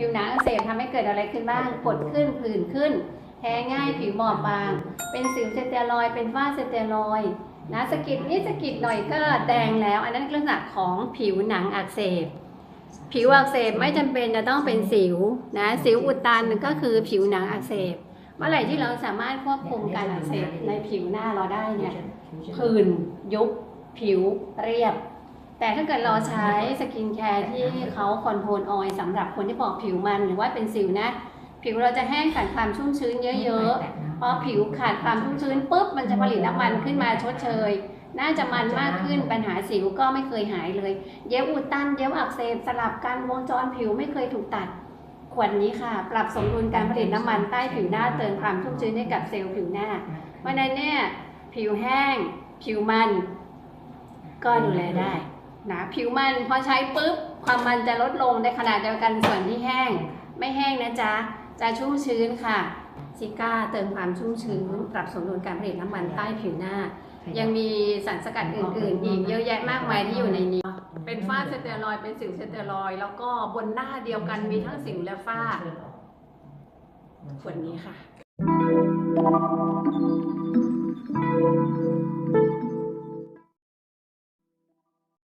ผิวหนังอักเสบทำให้เกิดอะไรขึ้นบ้างกดขึ้นผื่นขึ้น แพ้ง่ายผิวหมอบบาง เป็นสิวสเตียรอยด์เป็นฝ้าสเตียรอยด์นะสะกิดนิดสะกิดหน่อยก็แดงแล้ว อันนั้นลักษณะของผิวหนังอักเสบ ผิวอักเสบไม่จำเป็นจะต้องเป็นสิวนะสิวอุดตันก็คือผิวหนังอักเสบ เมื่อไหร่ที่เราสามารถควบคุมการอักเสบในผิวหน้าเราได้เนี่ยผื่นยุบผิวเรียบ แต่ถ้าเกิดเราใช้สกินแคร์ที่เขาคอนโทรลออยสำหรับคนที่บอกผิวมันหรือว่าเป็นสิวนะ ผิวเราจะแห้งขาดความชุ่มชื้นเยอะๆพอผิวขาดความชุ่มชื้นปุ๊บมันจะผลิตน้ำมันขึ้นมาชดเชย น่าจะมันมากขึ้นปัญหาสิวก็ไม่เคยหายเลย เย็บอุดตันเย็บอักเสบสลับกันวงจรผิวไม่เคยถูกตัดขวดนี้ค่ะ ปรับสมดุลการผลิตน้ำมันใต้ผิวหน้าเติมความชุ่มชื้นให้กับเซลล์ผิวหน้าเพราะนั้นเนี่ยผิวแห้ง ผิวมัน ก็ดูแลได้ นะผิวมันพอใช้ปุ๊บความมันจะลดลงในขณะเดียวกันส่วนที่แห้ง ไม่แห้งนะจ๊ะ จะชุ่มชื้นค่ะซิก้าเติมความชุ่มชื้น ปรับสมดุลการผลิตน้ำมันใต้ผิวหน้า ยังมีสารสกัดอื่นๆ อีกเยอะแยะมากมายที่อยู่ในนี้ เป็นฝ้าสเตียรอยด์เป็นสิวสเตียรอยด์แล้วก็บนหน้าเดียวกันมีทั้งสิวและฝ้าขวดนี้ค่ะ